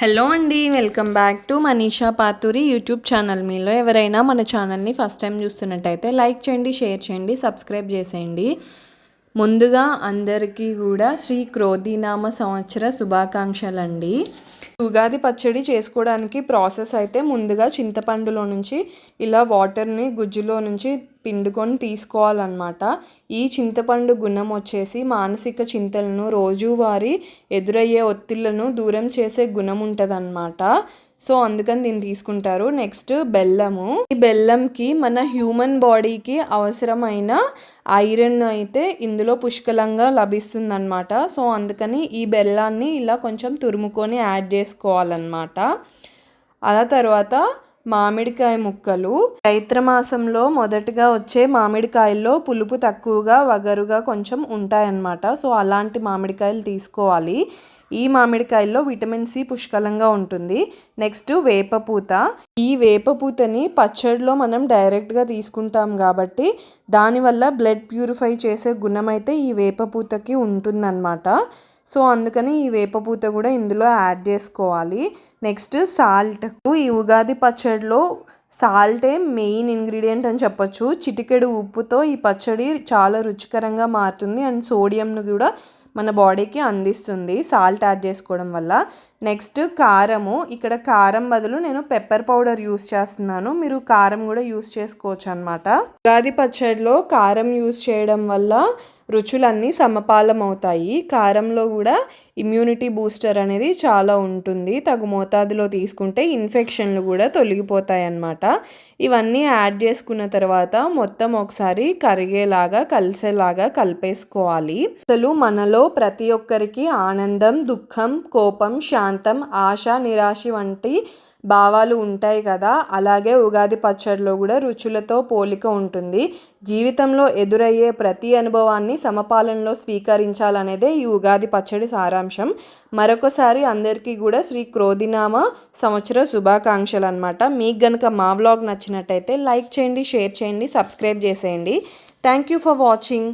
Hello అండి welcome back to Manisha Paturi YouTube channel. మీలో ఎవరైనా మన ఛానల్ని ఫస్ట్ టైం చూస్తున్నట్టయితే లైక్ చేయండి షేర్ చేయండి సబ్స్క్రైబ్ చేసేయండి. ముందుగా అందరికీ కూడా శ్రీ క్రోధినామ సంవత్సర శుభాకాంక్షలు అండి ఉగాది పచ్చడి చేసుకోవడానికి ప్రాసెస్ అయితే ముందుగా చింతపండులో నుంచి ఇలా వాటర్ని గుజ్జులో నుంచి పిండుకొని తీసుకోవాలన్నమాట. ఈ చింతపండు గుణం వచ్చేసి మానసిక చింతలను రోజువారీ ఎదురయ్యే ఒత్తిళ్ళను దూరం చేసే గుణం ఉంటుందన్నమాట. సో అందుకని దీన్ని తీసుకుంటారు. నెక్స్ట్ బెల్లము. ఈ బెల్లంకి మన హ్యూమన్ బాడీకి అవసరమైన ఐరన్ అయితే ఇందులో పుష్కలంగా లభిస్తుందన్నమాట. సో అందుకని ఈ బెల్లాన్ని ఇలా కొంచెం తురుముకొని యాడ్ చేసుకోవాలన్నమాట. అలా తర్వాత మామిడికాయ ముక్కలు. చైత్రమాసంలో మొదటగా వచ్చే మామిడికాయల్లో పులుపు తక్కువగా వగరుగా కొంచెం ఉంటాయన్నమాట. సో అలాంటి మామిడికాయలు తీసుకోవాలి. ఈ మామిడికాయల్లో విటమిన్ సి పుష్కలంగా ఉంటుంది. నెక్స్ట్ వేపపూత. ఈ వేపపూతని పచ్చడిలో మనం డైరెక్ట్గా తీసుకుంటాం కాబట్టి దానివల్ల బ్లడ్ ప్యూరిఫై చేసే గుణం అయితే ఈ వేపపూతకి ఉంటుందన్నమాట. సో అందుకని ఈ వేపపూత కూడా ఇందులో యాడ్ చేసుకోవాలి. Next salt. ఈ ఉగాది పచ్చడిలో సాల్టే మెయిన్ ఇంగ్రీడియంట్ అని చెప్పొచ్చు. చిటికెడు ఉప్పుతో ఈ పచ్చడి చాలా రుచికరంగా మారుతుంది అండ్ సోడియంను కూడా మన బాడీకి అందిస్తుంది సాల్ట్ యాడ్ చేసుకోవడం వల్ల. నెక్స్ట్ కారము. ఇక్కడ కారం బదులు నేను పెప్పర్ పౌడర్ యూస్ చేస్తున్నాను. మీరు కారం కూడా యూస్ చేసుకోవచ్చు అనమాట ఉగాది పచ్చడిలో కారం యూస్ చేయడం వల్ల రుచులన్నీ సమపాలం అవుతాయి కారంలో కూడా ఇమ్యూనిటీ బూస్టర్ అనేది చాలా ఉంటుంది. తగు మోతాదులో తీసుకుంటే ఇన్ఫెక్షన్లు కూడా తొలగిపోతాయి అన్నమాట. ఇవన్నీ యాడ్ చేసుకున్న తర్వాత మొత్తం ఒకసారి కరిగేలాగా కలిసేలాగా కలిపేసుకోవాలి. అసలు మనలో ప్రతి ఒక్కరికి ఆనందం దుఃఖం కోపం శాంతం ఆశ నిరాశ వంటి భావాలు ఉంటాయి కదా. అలాగే ఉగాది పచ్చడిలో కూడా రుచులతో పోలిక ఉంటుంది. జీవితంలో ఎదురయ్యే ప్రతి అనుభవాన్ని సమపాలనలో స్వీకరించాలనేదే ఈ ఉగాది పచ్చడి సారాంశం. మరొకసారి అందరికీ కూడా శ్రీ క్రోధినామ సంవత్సర శుభాకాంక్షలు అనమాట మీకు గనుక మా వ్లాగ్ నచ్చినట్టయితే లైక్ చేయండి షేర్ చేయండి సబ్స్క్రైబ్ చేసేయండి. Thank you for watching.